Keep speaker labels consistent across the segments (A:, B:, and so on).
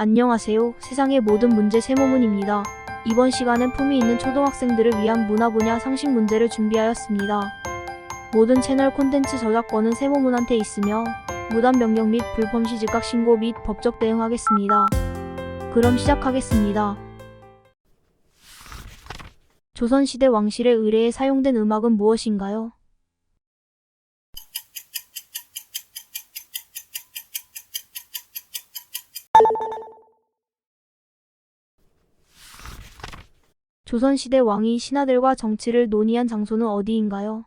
A: 안녕하세요. 세상의 모든 문제 세모문입니다. 이번 시간은 품위 있는 초등학생들을 위한 문화 분야 상식 문제를 준비하였습니다. 모든 채널 콘텐츠 저작권은 세모문한테 있으며 무단 변경 및 불법시 즉각 신고 및 법적 대응하겠습니다. 그럼 시작하겠습니다. 조선시대 왕실의 의뢰에 사용된 음악은 무엇인가요? 조선시대 왕이 신하들과 정치를 논의한 장소는 어디인가요?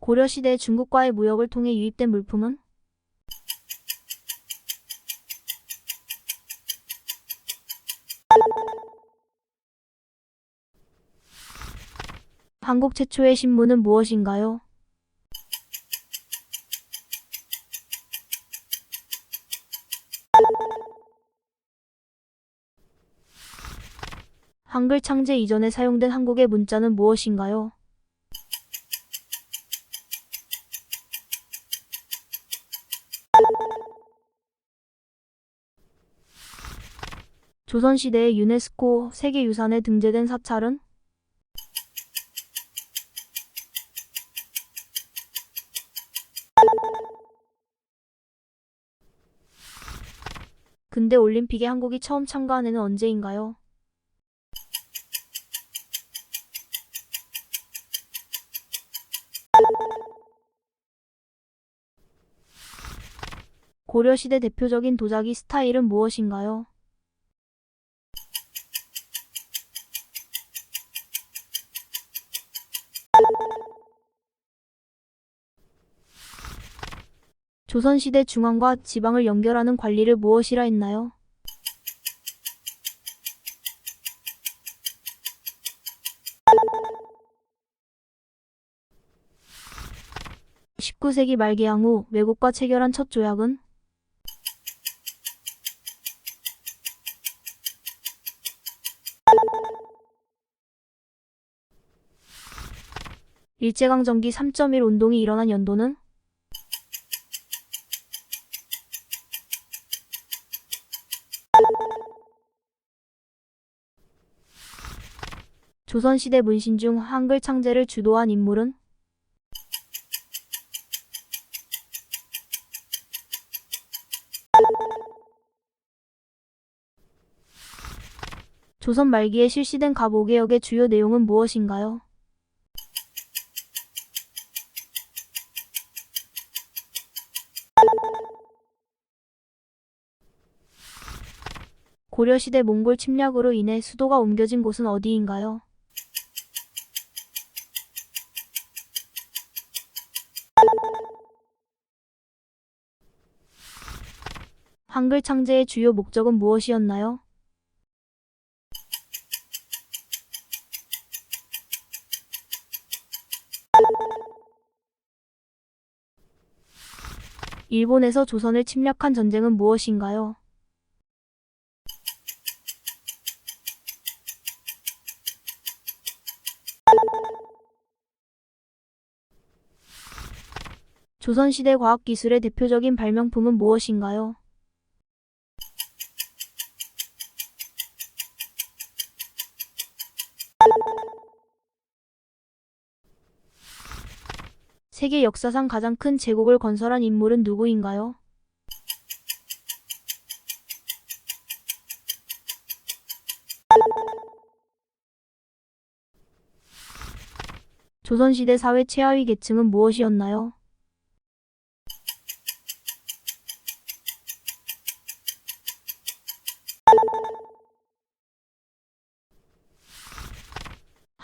A: 고려시대 중국과의 무역을 통해 유입된 물품은? 한국 최초의 신문은 무엇인가요? 한글 창제 이전에 사용된 한국의 문자는 무엇인가요? 조선시대의 유네스코 세계유산에 등재된 사찰은? 근대 올림픽에 한국이 처음 참가한 해는 언제인가요? 고려시대 대표적인 도자기 스타일은 무엇인가요? 조선시대 중앙과 지방을 연결하는 관리를 무엇이라 했나요? (19세기) 말기 향후 외국과 체결한 첫 조약은 일제강점기 3.1 운동이 일어난 연도는 조선시대 문신 중 한글 창제를 주도한 인물은 조선 말기에 실시된 갑오개혁의 주요 내용은 무엇인가요? 고려시대 몽골 침략으로 인해 수도가 옮겨진 곳은 어디인가요? 한글 창제의 주요 목적은 무엇이었나요? 일본에서 조선을 침략한 전쟁은 무엇인가요? 조선시대 과학기술의 대표적인 발명품은 무엇인가요? 세계 역사상 가장 큰 제국을 건설한 인물은 누구인가요? 조선시대 사회 최하위 계층은 무엇이었나요?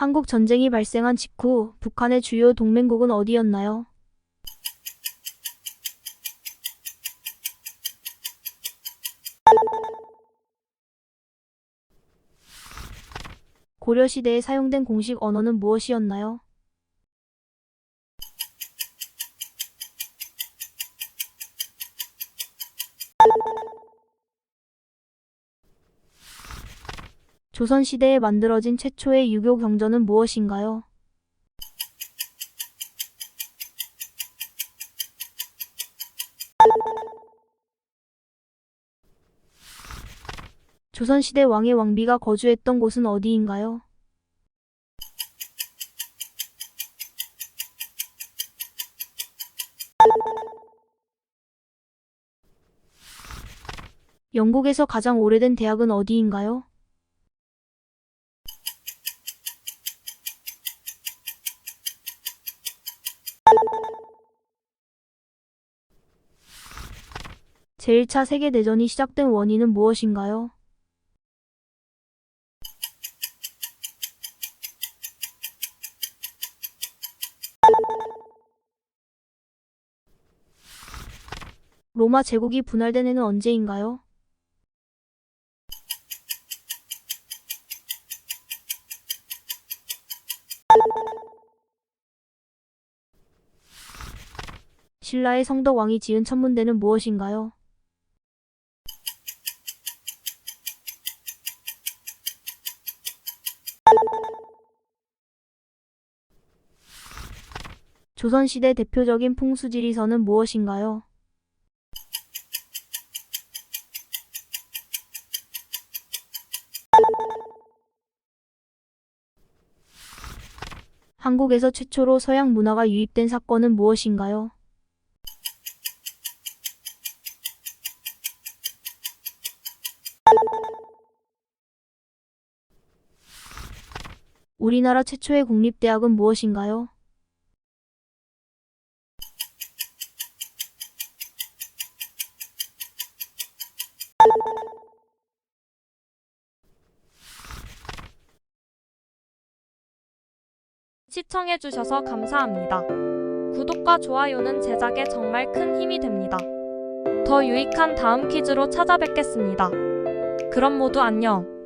A: 한국 전쟁이 발생한 직후 북한의 주요 동맹국은 어디였나요? 고려시대에 사용된 공식 언어는 무엇이었나요? 조선시대에 만들어진 최초의 유교 경전은 무엇인가요? 조선시대 왕의 왕비가 거주했던 곳은 어디인가요? 영국에서 가장 오래된 대학은 어디인가요? 제1차 세계대전이 시작된 원인은 무엇인가요? 로마 제국이 분할된 해는 언제인가요? 신라의 성덕 왕이 지은 천문대는 무엇인가요? 조선시대 대표적인 풍수지리서는 무엇인가요? 한국에서 최초로 서양 문화가 유입된 사건은 무엇인가요? 우리나라 최초의 국립대학은 무엇인가요? 시청해주셔서 감사합니다. 구독과 좋아요는 제작에 정말 큰 힘이 됩니다. 더 유익한 다음 퀴즈로 찾아뵙겠습니다. 그럼 모두 안녕!